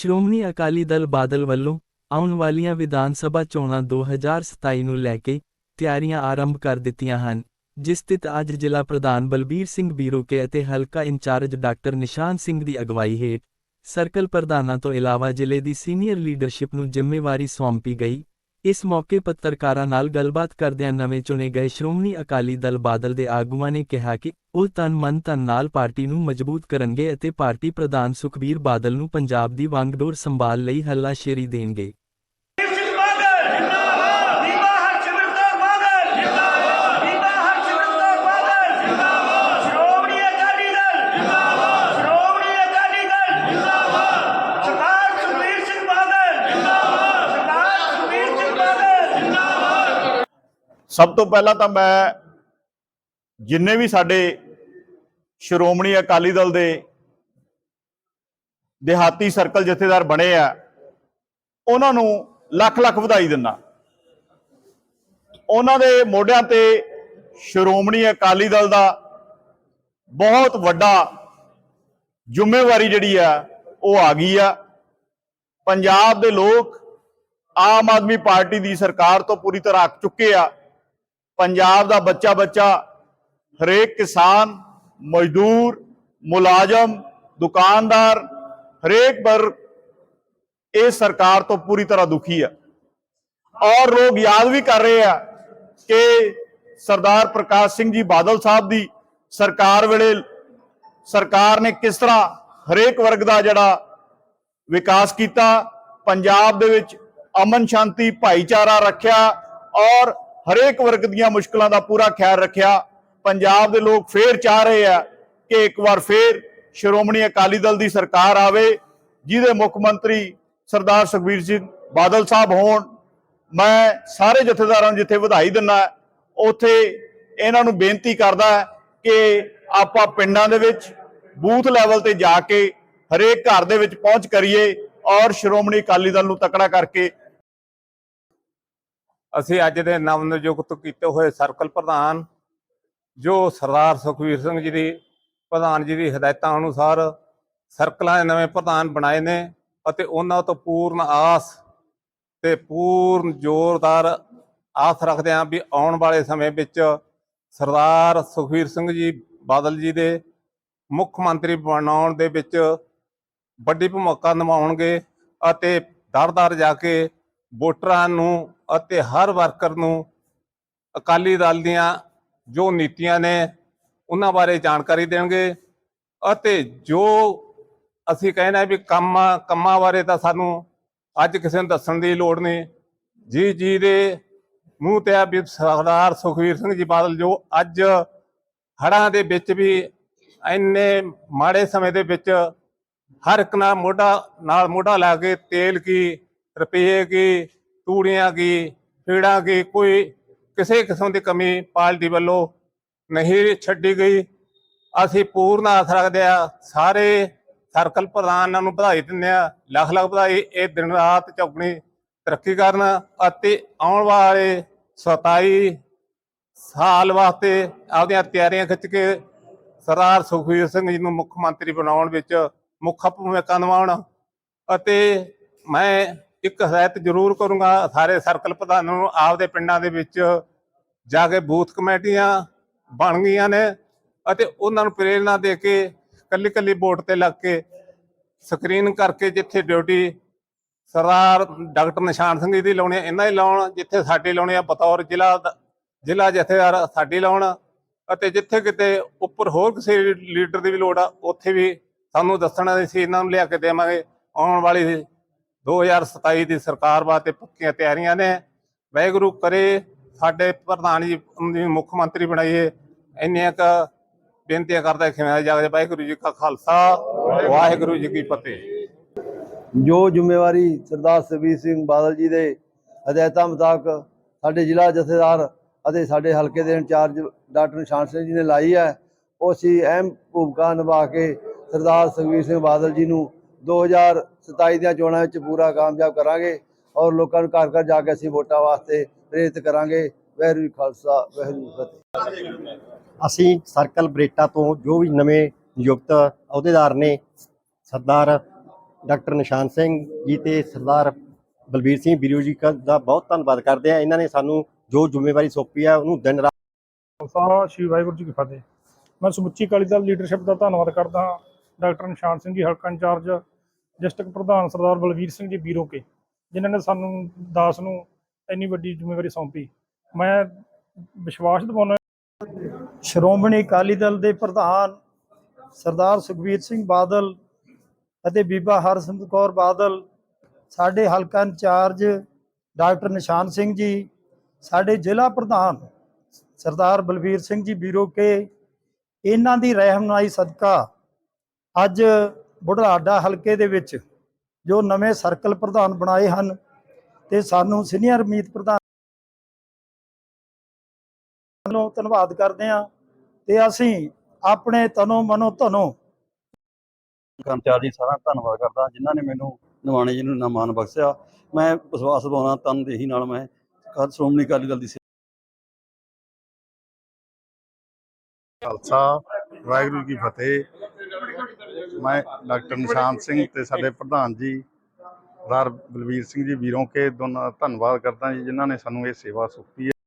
ਸ਼੍ਰੋਮਣੀ ਅਕਾਲੀ ਦਲ ਬਾਦਲ ਵੱਲੋਂ ਆਉਣ ਵਾਲੀਆਂ ਵਿਧਾਨ ਸਭਾ ਚੋਣਾਂ 2027 ਨੂੰ ਲੈ ਕੇ ਤਿਆਰੀਆਂ ਆਰੰਭ ਕਰ ਦਿੱਤੀਆਂ ਹਨ, ਜਿਸ ਤਿਤ ਅੱਜ ਜ਼ਿਲ੍ਹਾ ਪ੍ਰਧਾਨ ਬਲਬੀਰ ਸਿੰਘ ਬੀਰੋਕੇ ਅਤੇ ਹਲਕਾ ਇੰਚਾਰਜ ਡਾਕਟਰ ਨਿਸ਼ਾਨ ਸਿੰਘ ਦੀ ਅਗਵਾਈ ਹੇਠ ਸਰਕਲ ਪ੍ਰਧਾਨਾਂ ਤੋਂ ਇਲਾਵਾ ਜ਼ਿਲ੍ਹੇ ਦੀ ਸੀਨੀਅਰ ਲੀਡਰਸ਼ਿਪ ਨੂੰ ਜ਼ਿੰਮੇਵਾਰੀ ਸੌਂਪੀ ਗਈ। ਇਸ ਮੌਕੇ ਪੱਤਰਕਾਰਾਂ ਨਾਲ ਗੱਲਬਾਤ ਕਰਦਿਆਂ ਨਵੇਂ ਚੁਣੇ ਗਏ ਸ਼੍ਰੋਮਣੀ ਅਕਾਲੀ ਦਲ ਬਾਦਲ ਦੇ ਆਗੂਆਂ ਨੇ ਕਿਹਾ ਕਿ ਉਹ ਤਨ ਮਨ ਧਨ ਨਾਲ ਪਾਰਟੀ ਨੂੰ ਮਜ਼ਬੂਤ ਕਰਨਗੇ ਅਤੇ ਪਾਰਟੀ ਪ੍ਰਧਾਨ ਸੁਖਬੀਰ ਬਾਦਲ ਨੂੰ ਪੰਜਾਬ ਦੀ ਵਾਂਗਡੋਰ ਸੰਭਾਲ ਲਈ ਹੱਲਾਸ਼ੇਰੀ ਦੇਣਗੇ ਸਿੰਘ ਬਾਦਲ ਜਿੰਦਾਬਾਦ ਬੀਬਾ ਹਰਸਿਮਰਤ ਕੌਰ ਬਾਦਲ ਜਿੰਦਾਬਾਦ ਬੀਬਾ ਹਰਸਿਮਰਤ ਕੌਰ ਬਾਦਲ ਜਿੰਦਾਬਾਦ ਸ਼੍ਰੋਮਣੀ ਅਕਾਲੀ ਦਲ ਜਿੰਦਾਬਾਦ ਸ਼੍ਰੋਮਣੀ ਅਕਾਲੀ ਦਲ ਜਿੰਦਾਬਾਦ ਸਰਦਾਰ ਸੁਖਬੀਰ ਸਿੰਘ ਬਾਦਲ ਜਿੰਦਾਬਾਦ ਸਰਦਾਰ ਸੁਖਬੀਰ ਸਿੰਘ ਬਾਦਲ ਜਿੰਦਾਬਾਦ ਸਭ ਤੋਂ ਪਹਿਲਾਂ ਤਾਂ ਮੈਂ ਜਿੰਨੇ ਵੀ ਸਾਡੇ ਸ਼੍ਰੋਮਣੀ ਅਕਾਲੀ ਦਲ ਦੇ ਦਿਹਾਤੀ ਸਰਕਲ ਜਥੇਦਾਰ ਬਣੇ ਆ, ਉਹਨਾਂ ਨੂੰ ਲੱਖ ਲੱਖ ਵਧਾਈ ਦਿੰਦਾ। ਉਹਨਾਂ ਦੇ ਮੋਢਿਆਂ ਤੇ ਸ਼੍ਰੋਮਣੀ ਅਕਾਲੀ ਦਲ ਦਾ ਬਹੁਤ ਵੱਡਾ ਜ਼ਿੰਮੇਵਾਰੀ ਜਿਹੜੀ ਆ, ਉਹ ਆ ਗਈ ਆ। ਪੰਜਾਬ ਦੇ ਲੋਕ ਆਮ ਆਦਮੀ ਪਾਰਟੀ ਦੀ ਸਰਕਾਰ ਤੋਂ ਪੂਰੀ ਤਰ੍ਹਾਂ ਅੱਕ ਚੁੱਕੇ ਆ। ਪੰਜਾਬ ਦਾ ਬੱਚਾ ਬੱਚਾ, ਹਰੇਕ ਕਿਸਾਨ, ਮਜ਼ਦੂਰ, ਮੁਲਾਜ਼ਮ, ਦੁਕਾਨਦਾਰ, ਹਰੇਕ ਵਰਗ ਇਹ ਸਰਕਾਰ ਤੋਂ ਪੂਰੀ ਤਰ੍ਹਾਂ ਦੁਖੀ ਆ। ਔਰ ਲੋਕ ਯਾਦ ਵੀ ਕਰ ਰਹੇ ਆ ਕਿ ਸਰਦਾਰ ਪ੍ਰਕਾਸ਼ ਸਿੰਘ ਜੀ ਬਾਦਲ ਸਾਹਿਬ ਦੀ ਸਰਕਾਰ ਵੇਲੇ ਸਰਕਾਰ ਨੇ ਕਿਸ ਤਰ੍ਹਾਂ ਹਰੇਕ ਵਰਗ ਦਾ ਜਿਹੜਾ ਵਿਕਾਸ ਕੀਤਾ, ਪੰਜਾਬ ਦੇ ਵਿੱਚ ਅਮਨ ਸ਼ਾਂਤੀ ਭਾਈਚਾਰਾ ਰੱਖਿਆ ਔਰ ਹਰੇਕ ਵਰਗ ਦੀਆਂ ਮੁਸ਼ਕਲਾਂ ਦਾ ਪੂਰਾ ਖਿਆਲ ਰੱਖਿਆ। ਪੰਜਾਬ ਦੇ ਲੋਕ ਫੇਰ ਚਾਹ ਰਹੇ ਆ ਕਿ ਇੱਕ ਵਾਰ ਫੇਰ ਸ਼੍ਰੋਮਣੀ ਅਕਾਲੀ ਦਲ ਦੀ ਸਰਕਾਰ ਆਵੇ, ਜਿਹਦੇ ਮੁੱਖ ਮੰਤਰੀ ਸਰਦਾਰ ਸੁਖਬੀਰ ਸਿੰਘ ਬਾਦਲ ਸਾਹਿਬ ਹੋਣ। ਮੈਂ ਸਾਰੇ ਜਥੇਦਾਰਾਂ ਨੂੰ ਜਿੱਥੇ ਵਧਾਈ ਦਿੰਦਾ, ਉੱਥੇ ਇਹਨਾਂ ਨੂੰ ਬੇਨਤੀ ਕਰਦਾ ਕਿ ਆਪਾਂ ਪਿੰਡਾਂ ਦੇ ਵਿੱਚ ਬੂਥ ਲੈਵਲ ਤੇ ਜਾ ਕੇ ਹਰੇਕ ਘਰ ਦੇ ਵਿੱਚ ਪਹੁੰਚ ਕਰੀਏ ਔਰ ਸ਼੍ਰੋਮਣੀ ਅਕਾਲੀ ਦਲ ਨੂੰ ਤਕੜਾ ਕਰਕੇ ਅਸੀਂ ਅੱਜ ਦੇ ਨਵ ਨਿਯੁਕਤ ਕੀਤੇ ਹੋਏ ਸਰਕਲ ਪ੍ਰਧਾਨ ਜੋ ਸਰਦਾਰ ਸੁਖਵੀਰ ਸਿੰਘ ਜੀ ਦੀ, ਪ੍ਰਧਾਨ ਜੀ ਦੀ ਹਦਾਇਤਾਂ ਅਨੁਸਾਰ ਸਰਕਲਾਂ ਦੇ ਨਵੇਂ ਪ੍ਰਧਾਨ ਬਣਾਏ ਨੇ ਅਤੇ ਉਹਨਾਂ ਤੋਂ ਪੂਰਨ ਆਸ ਤੇ ਪੂਰਨ ਜ਼ੋਰਦਾਰ ਆਸ ਰੱਖਦੇ ਹਾਂ ਵੀ ਆਉਣ ਵਾਲੇ ਸਮੇਂ ਵਿੱਚ ਸਰਦਾਰ ਸੁਖਵੀਰ ਸਿੰਘ ਜੀ ਬਾਦਲ ਜੀ ਦੇ ਮੁੱਖ ਮੰਤਰੀ ਬਣਾਉਣ ਦੇ ਵਿੱਚ ਵੱਡੀ ਭੂਮਿਕਾ ਨਿਭਾਉਣਗੇ ਅਤੇ ਦਰ-ਦਰ ਜਾ ਕੇ ਵੋਟਰਾਂ ਨੂੰ ਅਤੇ ਹਰ ਵਰਕਰ ਨੂੰ ਅਕਾਲੀ ਦਲ ਦੀਆਂ ਜੋ ਨੀਤੀਆਂ ਨੇ, ਉਹਨਾਂ ਬਾਰੇ ਜਾਣਕਾਰੀ ਦੇਣਗੇ ਅਤੇ ਜੋ ਅਸੀਂ ਕਹਿੰਦੇ ਵੀ ਕੰਮ, ਕੰਮਾਂ ਬਾਰੇ ਤਾਂ ਸਾਨੂੰ ਅੱਜ ਕਿਸੇ ਨੂੰ ਦੱਸਣ ਦੀ ਲੋੜ ਨਹੀਂ। ਜੀ ਜੀ ਦੇ ਮੂੰਹ ਤੇ ਆ ਵੀ ਸਰਦਾਰ ਸੁਖਵੀਰ ਸਿੰਘ ਜੀ ਬਾਦਲ ਜੋ ਅੱਜ ਹੜ੍ਹਾਂ ਦੇ ਵਿੱਚ ਵੀ ਇੰਨੇ ਮਾੜੇ ਸਮੇਂ ਦੇ ਵਿੱਚ ਹਰ ਇੱਕ ਨਾਲ ਮੋਢਾ ਨਾਲ ਮੋਢਾ ਲਾ ਕੇ ਤੇਲ ਕੀ ਰੁਪਏ ਕੀ, ਤੂੜੀਆਂ ਕੀ, ਫੀੜਾਂ ਕੀ, ਕੋਈ ਕਿਸੇ ਕਿਸਮ ਦੀ ਕਮੀ ਪਾਰਟੀ ਵੱਲੋਂ ਨਹੀਂ ਛੱਡੀ ਗਈ। ਅਸੀਂ ਪੂਰਨ ਆਸ ਰੱਖਦੇ ਆ ਸਾਰੇ ਸਰਕਲ ਪ੍ਰਧਾਨਾਂ ਨੂੰ ਵਧਾਈ ਦਿੰਦੇ ਆ ਲੱਖ ਲੱਖ ਵਧਾਈ। ਇਹ ਦਿਨ ਰਾਤ ਚੌਗਣੀ ਤਰੱਕੀ ਕਰਨ ਅਤੇ ਆਉਣ ਵਾਲੇ 27 ਸਾਲ ਵਾਸਤੇ ਆਪਦੀਆਂ ਤਿਆਰੀਆਂ ਖਿੱਚ ਕੇ ਸਰਦਾਰ ਸੁਖਵੀਰ ਸਿੰਘ ਜੀ ਨੂੰ ਮੁੱਖ ਮੰਤਰੀ ਬਣਾਉਣ ਵਿੱਚ ਮੁੱਖ ਭੂਮਿਕਾ ਨਿਭਾਉਣ ਅਤੇ ਮੈਂ ਇੱਕ ਹਦਾਇਤ ਜ਼ਰੂਰ ਕਰੂੰਗਾ ਸਾਰੇ ਸਰਕਲ ਪ੍ਰਧਾਨਾਂ ਨੂੰ ਆਪਦੇ ਪਿੰਡਾਂ ਦੇ ਵਿੱਚ ਜਾ ਕੇ ਬੂਥ ਕਮੇਟੀਆਂ ਬਣ ਗਈਆਂ ਨੇ ਅਤੇ ਉਹਨਾਂ ਨੂੰ ਪ੍ਰੇਰਣਾ ਦੇ ਕੇ ਕੱਲੀ ਕੱਲੀ ਵੋਟ ਤੇ ਲੱਗ ਕੇ ਸਕਰੀਨ ਕਰਕੇ ਜਿੱਥੇ ਡਿਊਟੀ ਸਰਦਾਰ ਡਾਕਟਰ ਨਿਸ਼ਾਨ ਸਿੰਘ ਜੀ ਦੀ ਲਾਉਣੀ ਆ, ਇਹਨਾਂ ਦੀ ਲਾਉਣ ਜਿੱਥੇ ਸਾਡੀ ਲਾਉਣੀ ਆ ਬਤੌਰ ਜ਼ਿਲ੍ਹਾ ਜ਼ਿਲ੍ਹਾ ਜਥੇਦਾਰ ਸਾਡੀ ਲਾਉਣ ਅਤੇ ਜਿੱਥੇ ਕਿਤੇ ਉੱਪਰ ਹੋਰ ਕਿਸੇ ਲੀਡਰ ਦੀ ਵੀ ਲੋੜ ਆ ਉੱਥੇ ਵੀ ਸਾਨੂੰ ਦੱਸਣਾ ਅਸੀਂ ਇਹਨਾਂ ਨੂੰ ਲਿਆ ਕੇ ਦੇਵਾਂਗੇ ਆਉਣ ਵਾਲੀ 2027 ਦੀ ਸਰਕਾਰ ਵਾਸਤੇ ਪੱਕੀਆਂ ਤਿਆਰੀਆਂ ਨੇ। ਵਾਹਿਗੁਰੂ ਕਰੇ ਸਾਡੇ ਪ੍ਰਧਾਨ ਜੀ ਨੂੰ ਮੁੱਖ ਮੰਤਰੀ ਬਣਾਈਏ। ਇੰਨੀਆਂ ਕ ਬੇਨਤੀਆਂ ਕਰਦਾ ਖਿਮਾ ਜਾਗੇ ਵਾਹਿਗੁਰੂ ਜੀ ਕਾ ਖਾਲਸਾ, ਵਾਹਿਗੁਰੂ ਜੀ ਕੀ ਫਤਿਹ। ਜੋ ਜ਼ਿੰਮੇਵਾਰੀ ਸਰਦਾਰ ਸੁਖਬੀਰ ਸਿੰਘ ਬਾਦਲ ਜੀ ਦੇ ਹਦਾਇਤਾਂ ਮੁਤਾਬਕ ਸਾਡੇ ਜ਼ਿਲ੍ਹਾ ਜਥੇਦਾਰ ਅਤੇ ਸਾਡੇ ਹਲਕੇ ਦੇ ਇੰਚਾਰਜ ਡਾਕਟਰ ਨਿਸ਼ਾਨ ਸਿੰਘ ਜੀ ਨੇ ਲਾਈ ਹੈ, ਉਹ ਅਸੀਂ ਅਹਿਮ ਭੂਮਿਕਾ ਨਿਭਾ ਕੇ ਸਰਦਾਰ ਸੁਖਬੀਰ ਸਿੰਘ ਬਾਦਲ ਜੀ ਨੂੰ 2027 ਦੀਆਂ ਚੋਣਾਂ ਵਿੱਚ ਪੂਰਾ ਕਾਮਯਾਬ ਕਰਾਂਗੇ ਔਰ ਲੋਕਾਂ ਨੂੰ ਘਰ ਘਰ ਜਾ ਕੇ ਅਸੀਂ ਵੋਟਾਂ ਵਾਸਤੇ ਪ੍ਰੇਰਿਤ ਕਰਾਂਗੇ। ਕਾ ਖਾਲਸਾ ਕੀ ਫਤਿਹ। ਅਸੀਂ ਸਰਕਲ ਬਰੇਟਾ ਤੋਂ ਜੋ ਵੀ ਨਵੇਂ ਨਿਯੁਕਤ ਅਹੁਦੇਦਾਰ ਨੇ ਸਰਦਾਰ ਡਾਕਟਰ ਨਿਸ਼ਾਨ ਸਿੰਘ ਜੀ ਤੇ ਸਰਦਾਰ ਬਲਬੀਰ ਸਿੰਘ ਬੀਰੂ ਜੀ ਕਾ- ਦਾ ਬਹੁਤ ਧੰਨਵਾਦ ਕਰਦੇ ਆ ਇਹਨਾਂ ਨੇ ਸਾਨੂੰ ਜੋ ਜ਼ਿੰਮੇਵਾਰੀ ਸੌਂਪੀ ਆ ਉਹਨੂੰ ਦਿਨ ਰਾਤ ਖਾਲਸਾ ਸ਼੍ਰੀ ਵਾਹਿਗੁਰੂ ਜੀ ਕੀ ਫਤਿਹ। ਮੈਂ ਸਮੁੱਚੀ ਅਕਾਲੀ ਦਲ ਲੀਡਰਸ਼ਿਪ ਦਾ ਧੰਨਵਾਦ ਕਰਦਾ ਹਾਂ। ਡਾਕਟਰ ਨਿਸ਼ਾਨ ਸਿੰਘ ਜੀ, ਹਲਕਾ ਇੰਚਾਰਜ ਡਿਸਟ੍ਰਿਕਟ ਪ੍ਰਧਾਨ ਸਰਦਾਰ ਬਲਵੀਰ ਸਿੰਘ ਜੀ, ਬੀਰੋ ਕੇ, ਜਿਨ੍ਹਾਂ ਨੇ ਸਾਨੂੰ, ਦਾਸ ਨੂੰ ਇੰਨੀ ਵੱਡੀ ਜ਼ਿੰਮੇਵਾਰੀ ਸੌਂਪੀ। ਮੈਂ ਵਿਸ਼ਵਾਸ ਦਿਵਾਉਣਾ ਸ਼੍ਰੋਮਣੀ ਅਕਾਲੀ ਦਲ ਦੇ ਪ੍ਰਧਾਨ ਸਰਦਾਰ ਸੁਖਬੀਰ ਸਿੰਘ ਬਾਦਲ ਅਤੇ ਬੀਬਾ ਹਰਸਿਮਰਤ ਕੌਰ ਬਾਦਲ, ਸਾਡੇ ਹਲਕਾ ਇੰਚਾਰਜ ਡਾਕਟਰ ਨਿਸ਼ਾਨ ਸਿੰਘ ਜੀ, ਸਾਡੇ ਜ਼ਿਲ੍ਹਾ ਪ੍ਰਧਾਨ ਸਰਦਾਰ ਬਲਵੀਰ ਸਿੰਘ ਜੀ, ਬੀਰੋ ਕੇ, ਇਹਨਾਂ ਦੀ ਰਹਿਨਮਾਈ ਸਦਕਾ ਅੱਜ ਬੁਢਲਾਡਾ ਹਲਕੇ ਦੇ ਵਿੱਚ ਜੋ ਨਵੇਂ ਸਰਕਲ ਪ੍ਰਧਾਨ ਬਣਾਏ ਹਨ ਤੇ ਸਾਨੂੰ ਸੀਨੀਅਰ ਮੀਤ ਪ੍ਰਧਾਨ ਨੂੰ ਧੰਨਵਾਦ ਕਰਦੇ ਹਾਂ ਤੇ ਅਸੀਂ ਆਪਣੇ ਤਨੋਂ ਮਨੋਂ ਧਨੋਂ ਕਰਮਚਾਰੀ ਜੀ ਸਾਰਾ ਧੰਨਵਾਦ ਕਰਦਾ ਜਿਨ੍ਹਾਂ ਨੇ ਮੈਨੂੰ ਨਿਮਾਣੇ ਜੀ ਨੂੰ ਨਾ ਮਾਨ ਬਖਸ਼ਿਆ। ਮੈਂ ਵਿਸ਼ਵਾਸ ਦਿਵਾਉਣਾ ਤਨਦੇਹੀ ਨਾਲ ਮੈਂ ਕੱਲ੍ਹ ਸ਼੍ਰੋਮਣੀ ਅਕਾਲੀ ਦਲ ਦੀ ਖਾਲਸਾ ਵਾਹਿਗੁਰੂ ਕੀ ਫਤਿਹ। ਮੈਂ ਡਾਕਟਰ ਨਿਸ਼ਾਨ ਸਿੰਘ ਤੇ ਸਾਡੇ ਪ੍ਰਧਾਨ ਜੀ, ਸਰਦਾਰ ਬਲਵੀਰ ਸਿੰਘ ਜੀ ਵੀਰੋਂ ਕੇ, ਦੋਨਾਂ ਦਾ ਧੰਨਵਾਦ ਕਰਦਾ ਜੀ, ਜਿਨ੍ਹਾਂ ਨੇ ਸਾਨੂੰ ਇਹ ਸੇਵਾ ਸੌਂਪੀ ਹੈ।